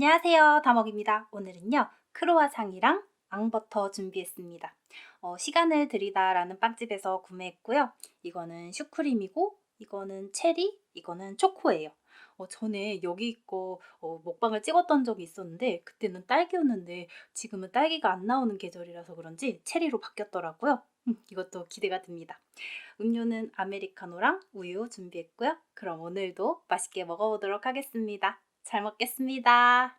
안녕하세요. 다먹입니다. 오늘은요, 크로와상이랑 앙버터 준비했습니다. 어, 시간을 들이다 라는 빵집에서 구매했고요. 이거는 슈크림이고, 이거는 체리, 이거는 초코예요. 어, 전에 여기 거 어, 먹방을 찍었던 적이 있었는데, 그때는 딸기였는데, 지금은 딸기가 안 나오는 계절이라서 그런지 체리로 바뀌었더라고요. 음, 이것도 기대가 됩니다. 음료는 아메리카노랑 우유 준비했고요. 그럼 오늘도 맛있게 먹어보도록 하겠습니다. 잘 먹겠습니다.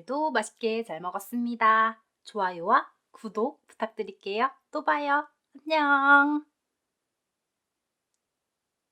오늘도 맛있게 잘 먹었습니다. 좋아요와 구독 부탁드릴게요. 또 봐요. 안녕.